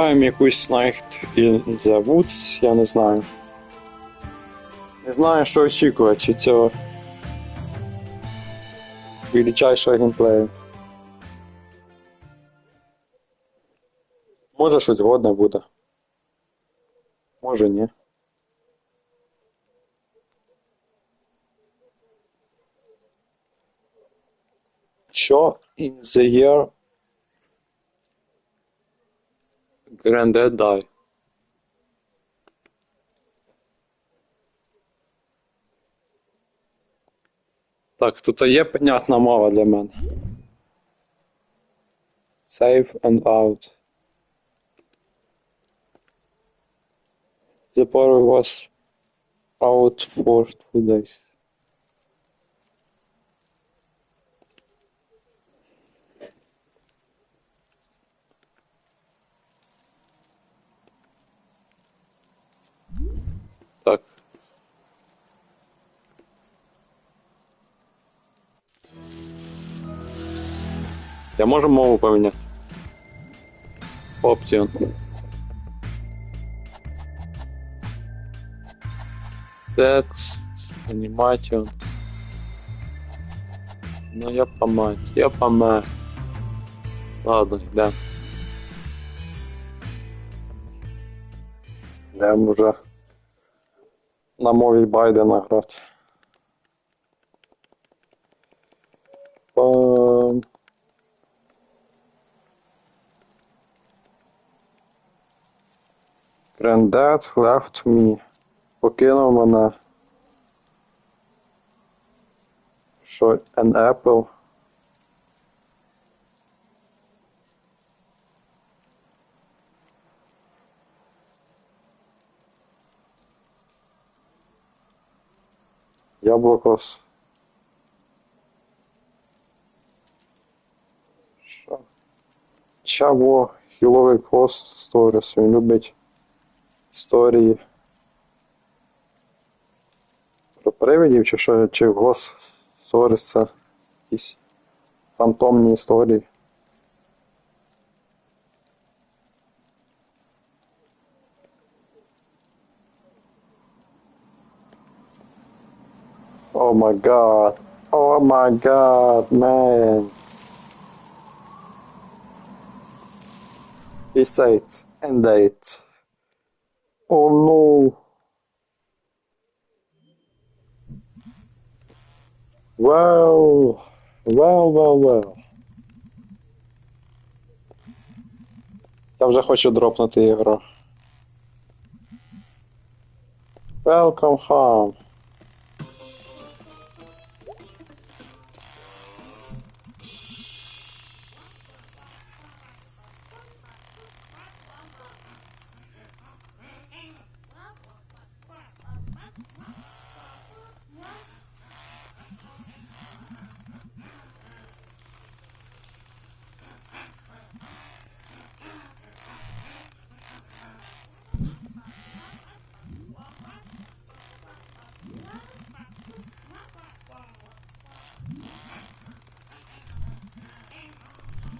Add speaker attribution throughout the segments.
Speaker 1: Якусь Night in Woods, я не знаю. Не знаю, що очікувати від цього величайшого геймплею. Може щось годне буде. Може ні. Що in the year Granddad die? Так, тут є понятна мова для мене. Save and out. The power was out for two days. Так. Я можу мову поміняти? Option. Текст, анімаціон. Ну я помать, я помать. Ладно, йдем. Йдем уже На мові Байдена. Пам. Granddad left me. Покинув мене. Що an apple. Яблуко з... Чаво, Хіловий пост сторіс, він любить історії. Про привидів чи що, чи гос сторіс це якісь фантомні історії. My god. Oh my god, man. He said, and date. Oh no. Well, well, well, well. Я вже хочу дропнути ігру. Welcome home.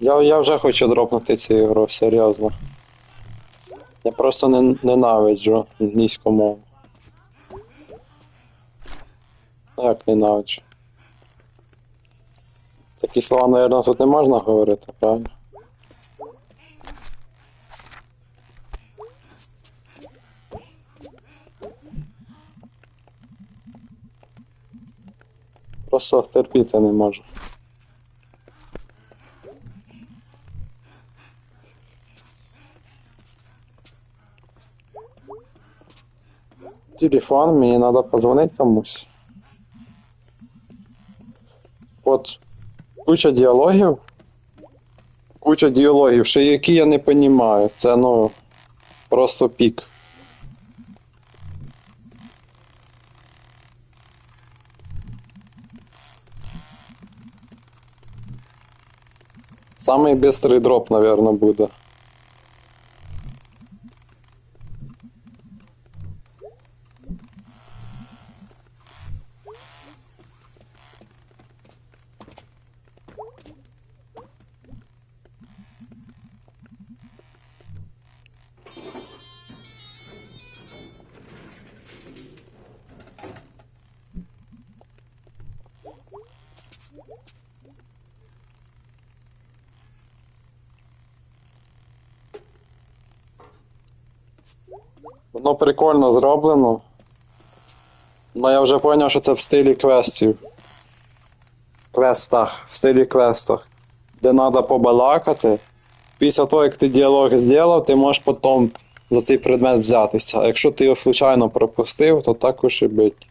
Speaker 1: Я, я вже хочу дропнути цю ігру, серйозно. Я просто не, ненавиджу англійську мову. Ну як ненавиджу? Такі слова, мабуть, тут не можна говорити, правильно? Просто терпіти не можу. Телефон, мені треба позвонити комусь. От куча діалогів. Куча діалогів, ще які я не розумію. Це ну просто пік. Самий быстрый дроп, наверное, буде. Воно прикольно зроблено. Ну я вже зрозумів, що це в стилі квестів. Квестах, в стилі квестах. Де треба побалакати. Після того, як ти діалог зробив, ти можеш потім за цей предмет взятися. А якщо ти його случайно пропустив, то також і бить.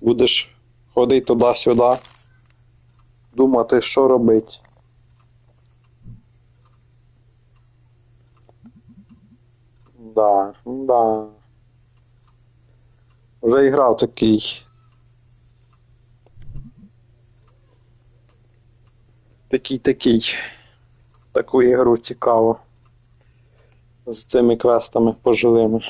Speaker 1: Будеш ходити туди-сюди, думати, що робити. Да, да. Вже іграв такий. Такий такий. Таку ігру цікаво. З цими квестами пожилими.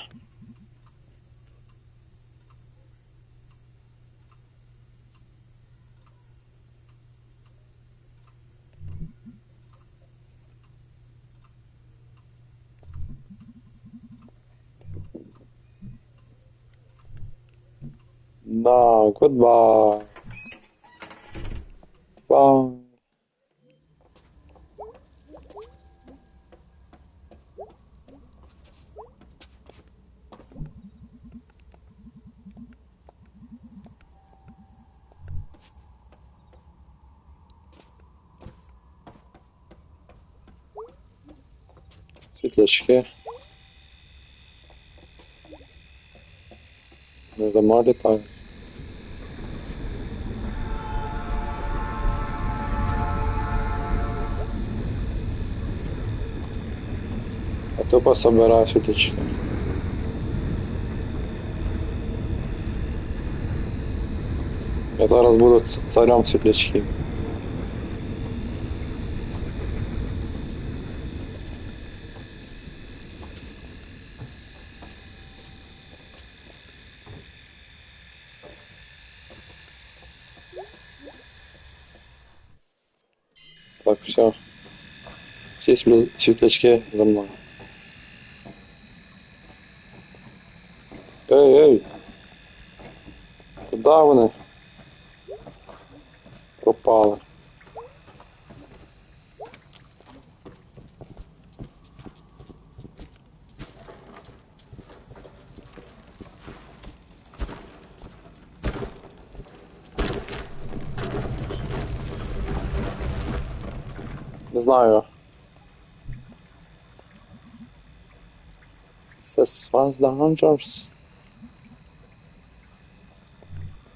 Speaker 1: Да, goodbye. Bye. Світлячки. Не замалітаю. А тупо собираю світлячки. Я зараз буду царем світлячків. Так, все. Світ- світлячки за мною. Не знаю. This was dangerous.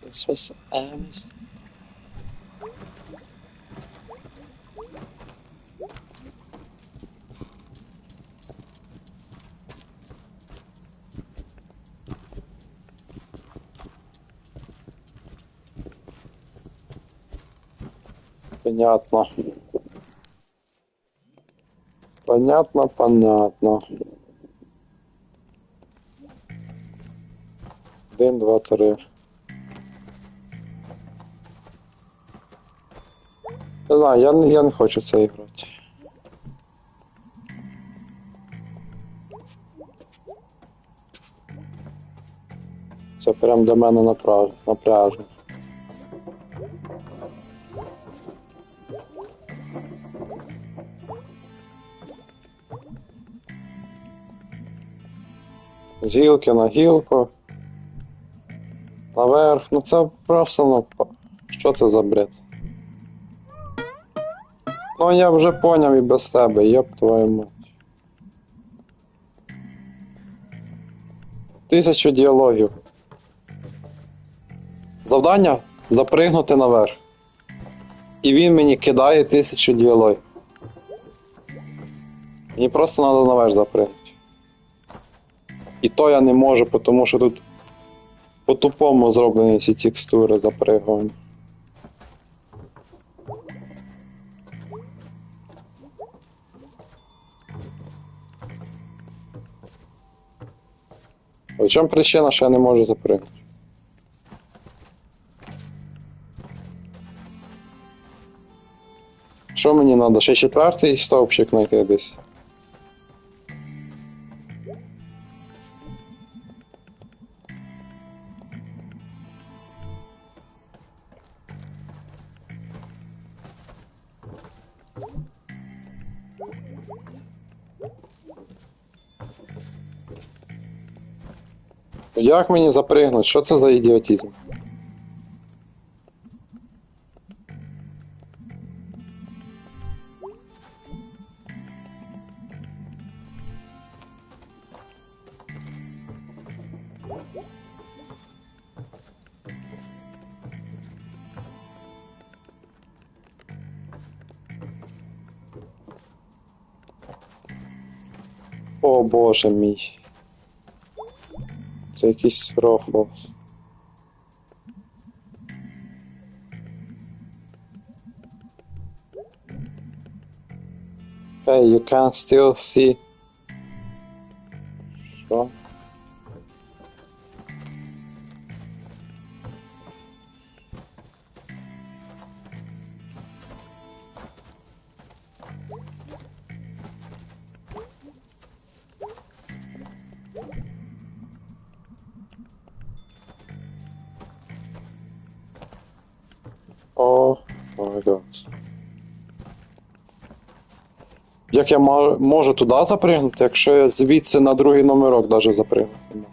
Speaker 1: This was Amazon. Понятно. Понятно, понятно. Один, два, три. Не знаю, я, я не хочу це грати. Це прям для мене напряж... напряжно. З гілки на гілку. Наверх. Ну це просто ну. Що це за бред? Ну я вже поняв і без тебе, йоп твою мать. Тисячу діалогів. Завдання запригнути наверх. І він мені кидає тисячу діалогів. Мені просто треба наверх запригнути. І то я не можу, тому що тут по-тупому зроблені ці текстури запригування. В чому причина, що я не можу запригнути? Що мені треба? Ще четвертий стовпчик знайти десь. Як мені запригнуть? Що це за ідіотизм? О боже мій. to. Hey, you can still see Як я можу туди запригнути, якщо я звідси на другий номерок даже запригнути можу?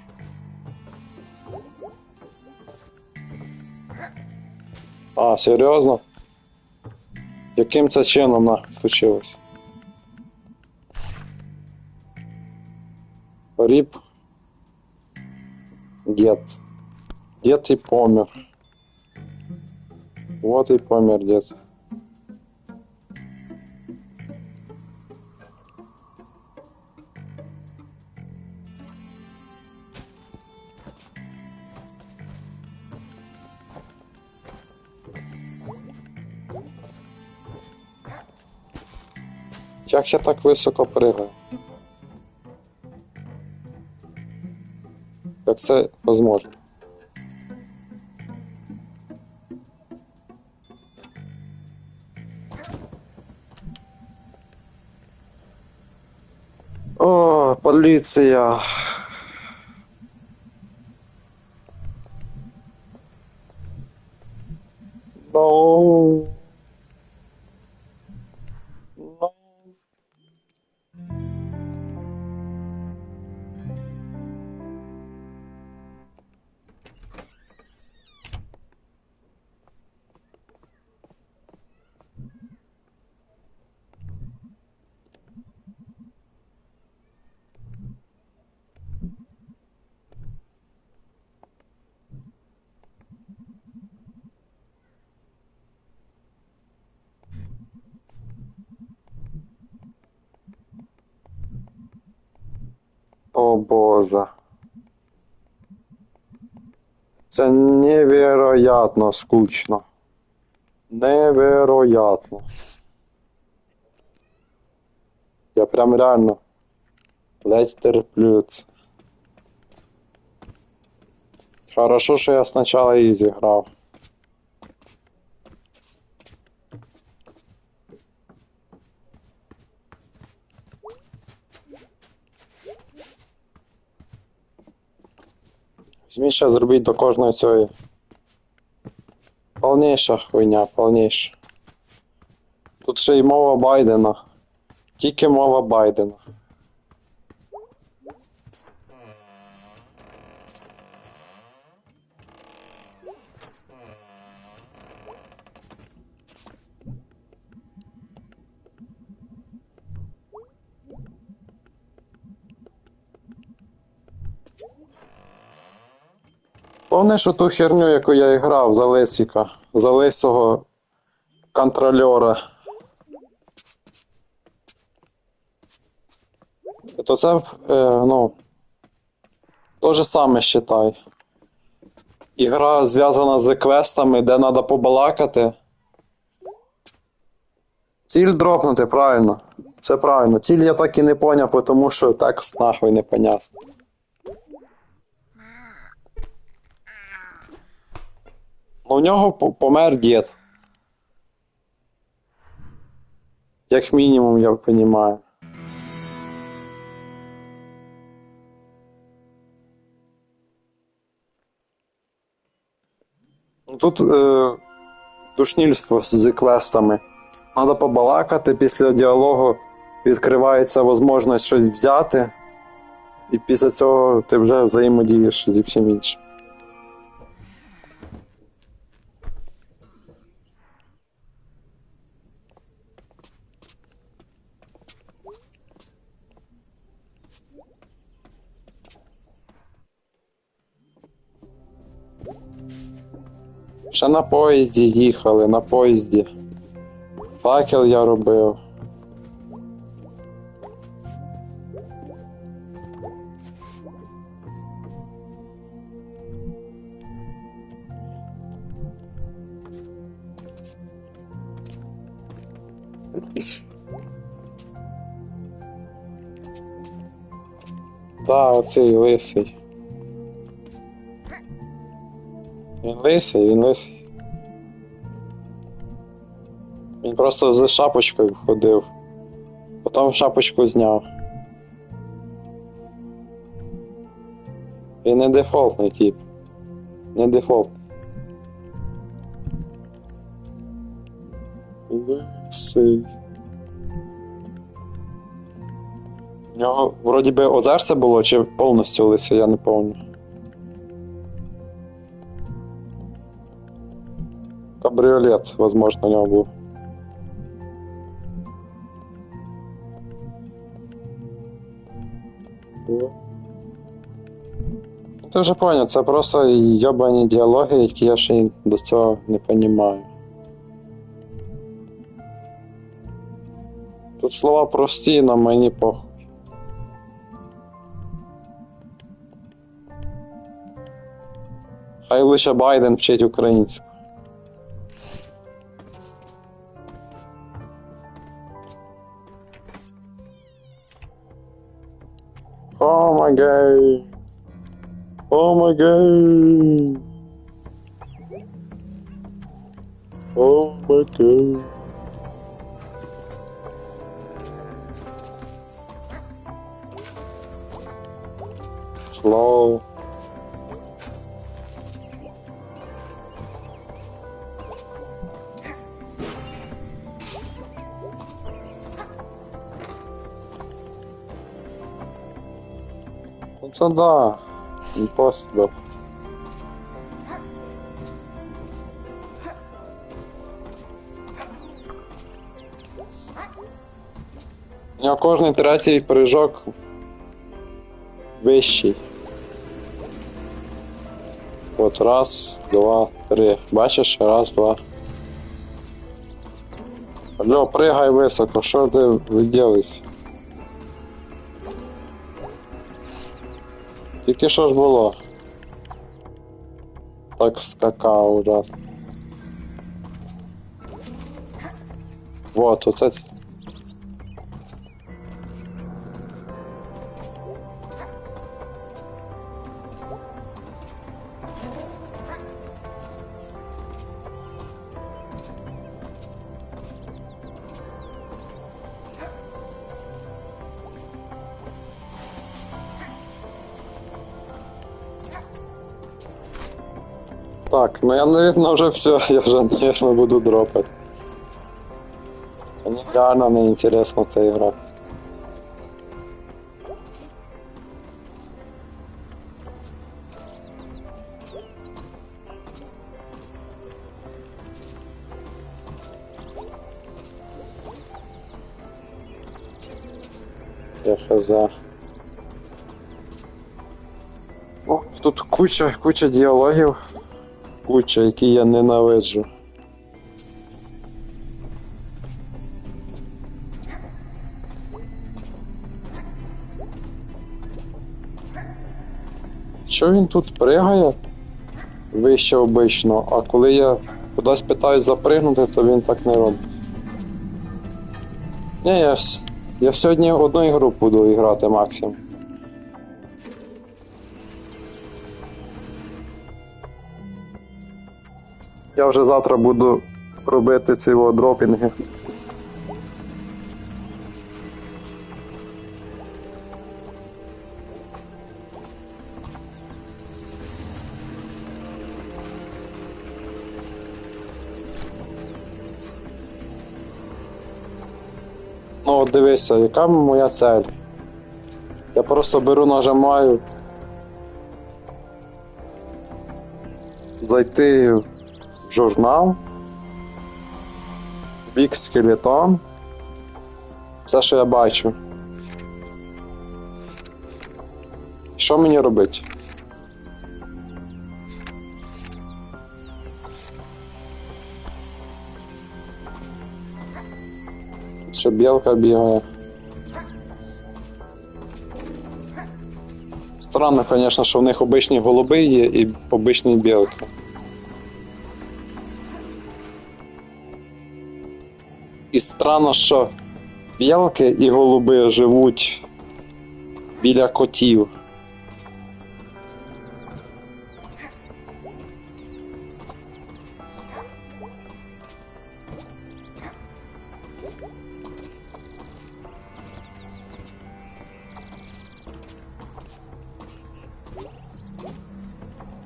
Speaker 1: А, серйозно? Яким це чином нахуй случилось? Ріп. Дед. Дед і помер. Вот и помер дед. Як я так високо пригаю? Як це можливо? О, поліція. О Боже. Це невероятно скучно. Невероятно. Я прям реально ледь терплю це. Хорошо, що я спочатку ізі грав. Ще зробіть до кожної цієї. Повніша хуйня, повніша. Тут ще й мова Байдена. Тільки мова Байдена. Помниш ту херню, яку я грав за Лесіка, за лисого контрольора. То це, е, ну, то же саме считай. Ігра зв'язана з квестами, де треба побалакати. Ціль дропнути, правильно. Все правильно. Ціль я так і не поняв, тому що текст нахуй непонятно. Ну в нього помер дід. Як мінімум, я розумію. Ну, тут е, душнільство з квестами. Треба побалакати після діалогу відкривається можливість щось взяти, і після цього ти вже взаємодієш зі всім іншим. Ще на поїзді їхали, на поїзді. Факел я робив. Та, оцей лисий. Лисий, він лисий. Він просто з шапочкою ходив. Потім шапочку зняв. Він не дефолтний тип. Не дефолтний. Лисий. У нього вроді би озерце було чи повністю лисий, я не пам'ятаю. Кабріолет, возможно, у нього був. О. Ти вже поняв, це просто йобані діалоги, які я ще до цього не розумію. Тут слова прості, але мені похуй. Хай лише Байден вчить українську. God. Oh my god. Oh my god. Slow. Це да. Impossible. У нього кожний третій прыжок вищий. От раз, два, три. Бачиш? Раз, два. Алло, пригай високо, що ти виділись? Тільки що ж було? Так скакав ужасно. Вот, оце. Так, ну я, наверное, вже все, я вже, наверное, буду дропати. Мені реально не інтересно це грати. Я хз. О, тут куча, куча діалогів. Куча, які я ненавиджу. Що він тут пригає вище обично, а коли я кудись питаюсь запригнути, то він так не робить. Ні, я, я сьогодні одну ігру буду грати максимум. Я вже завтра буду робити ці дропінги. Ну от дивися, яка моя цель? Я просто беру, нажимаю. Зайти журнал. Бік скелетон. Все, що я бачу. Що мені робити? Ще білка бігає. Странно, звісно, що в них обичні голуби є і обичні білки. І странно, що білки і голуби живуть біля котів.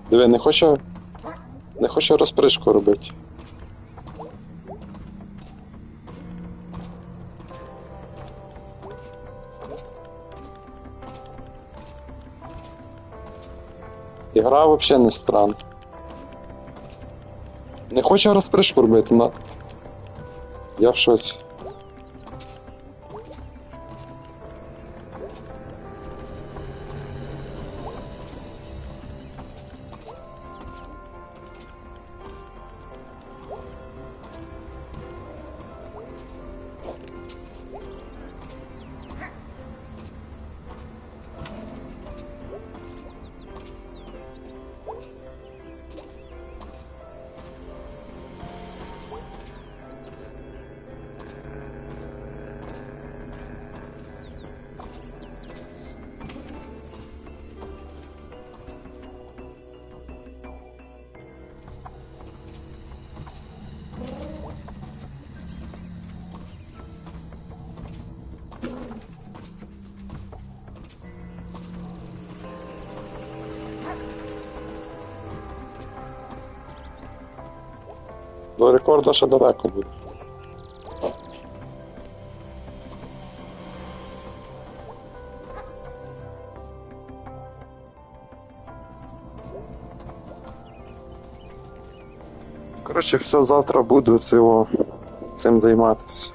Speaker 1: Диви, не хочу. Не хочу розпришку робити. Ігра вообще не странна. Не хочу розпришку робити, на. Я в шоці. До рекорда ще далеко буде. Коротше, все, завтра буду цього, цим займатися.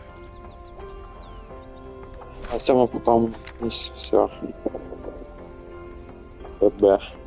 Speaker 1: На цьому поки все. ББ.